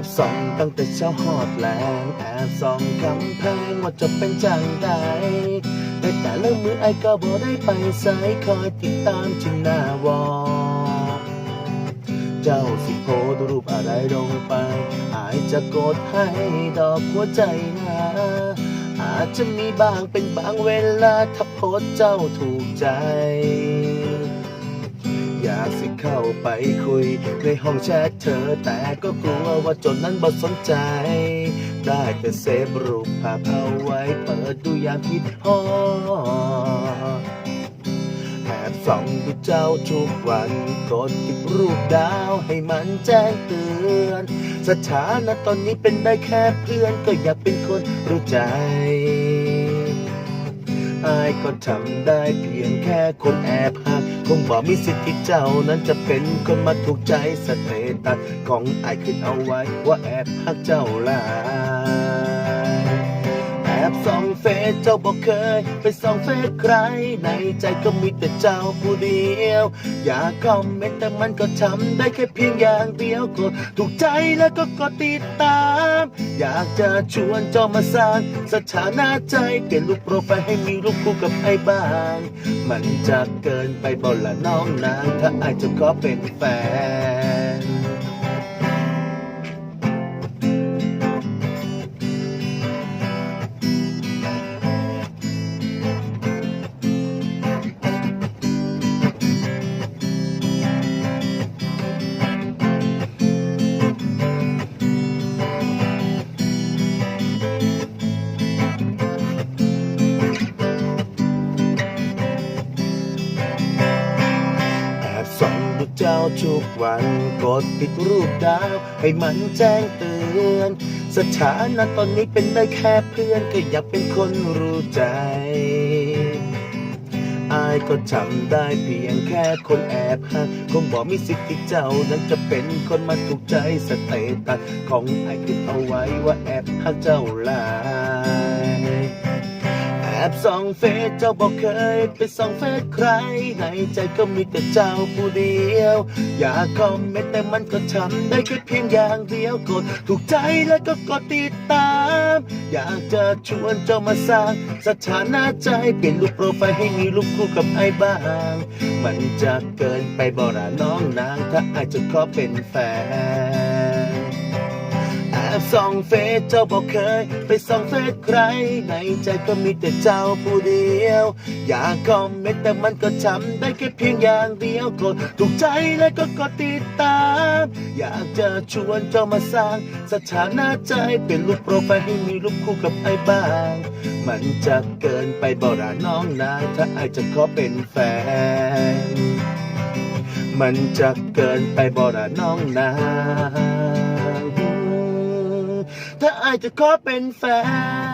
บส่องตั้งแต่เช้าหอดแรงแอบส่องกำแพงว่าจะเป็นจังใดแต่แต่ละมือไอ้ก็บ่ได้ไปสายคอยติดตามที่หน้าวอเจ้าสิโพสต์รูปอะไรลงไป อาจจะกดให้ดอกหัวใจนะอาจจะมีบางเป็นบางเวลาถ้าโพสเจ้าถูกใจ อยากสิเข้าไปคุย ในห้องแชทเธอแต่ก็กลัวว่าจนนั้นบ่สนใจ ได้แต่เซฟรูปภาพเอาไว้ เปิดดูยามคิดฮอแอบส่องดูเจ้าทุกวันกดติดรูปดาวให้มันแจ้งเตือน สถานะตอนนี้เป็นได้แค่เพื่อนก็อยากเป็นคนรู้ใจ อายก็ทำได้เพียงแค่คนแอบหักคงบอกมีสิทธิ์ที่เจ้านั้นจะเป็นคนมาถูกใจสเตตัสของอายขึ้นเอาไว้ว่าแอบหักเจ้าลา เฟซเจ้าบอกเคย ไปส่องเฟซใคร ในใจก็มีแต่เจ้าผู้เดียว อยากคอมเมนต์แต่มันก็ทำได้แค่เพียงอย่างเดียวกดถูกใจแล้วก็กดติดตาม อยากจะชวนเจ้ามาสร้าง สถานะใจเปลี่ยนรูปโปรไฟล์ให้มีรูปคู่กับไอ้บ้าง มันจะเกินไปบ่ละน้องนางถ้าไอายจะขอเป็นแฟน ส่องดูเจ้าทุกวันกดติดรูปดาว ให้มันแจ้งเตือน สถานะตอนนี้เป็นได้แค่เพื่อนก็อยากเป็นคนรู้ใจอายก็ทำได้เพียงแค่คนแอบหักคงบอกมีสิทธิ์ที่เจ้านั้นจะเป็นคนมาถูกใจสเตตัสของไอายคิดเอาไว้ว่าแอบหักเจ้าลาย อบส่องเฟซเจ้าบอกเคยไปส่องเฟซใครในใจก็มีแต่เจ้าผู้เดียว อยากคอมเมนต์แต่มันก็ทำได้แค่เพียงอย่างเดียวกดถูกใจแล้วก็กดติดตาม อยากจะชวนเจ้ามาสร้างสถานะใจเปลี่ยนรูปโปรไฟล์ให้มีรูปคู่กับไอ้บ้าง มันจะเกินไปบ่ละน้องนางถ้าอายจะขอเป็นแฟน ส่องเฟซเจ้าบอกเคย ไปส่องเฟซใคร ในใจก็มีแต่เจ้าผู้เดียว อยากคอมเมนต์แต่มันก็ทำได้แค่เพียงอย่างเดียวกดถูกใจแล้วก็กดติดตาม อยากจะชวนเจ้ามาสร้างสถานะใจเป็นรูปโปรไฟล์ให้มีรูปคู่กับไอ้บ้าง มันจะเกินไปบ่ละน้องนาถ้าไอายจะขอเป็นแฟน มันจะเกินไปบ่ละน้องนางถ้าอาย จะขอเป็นแฟน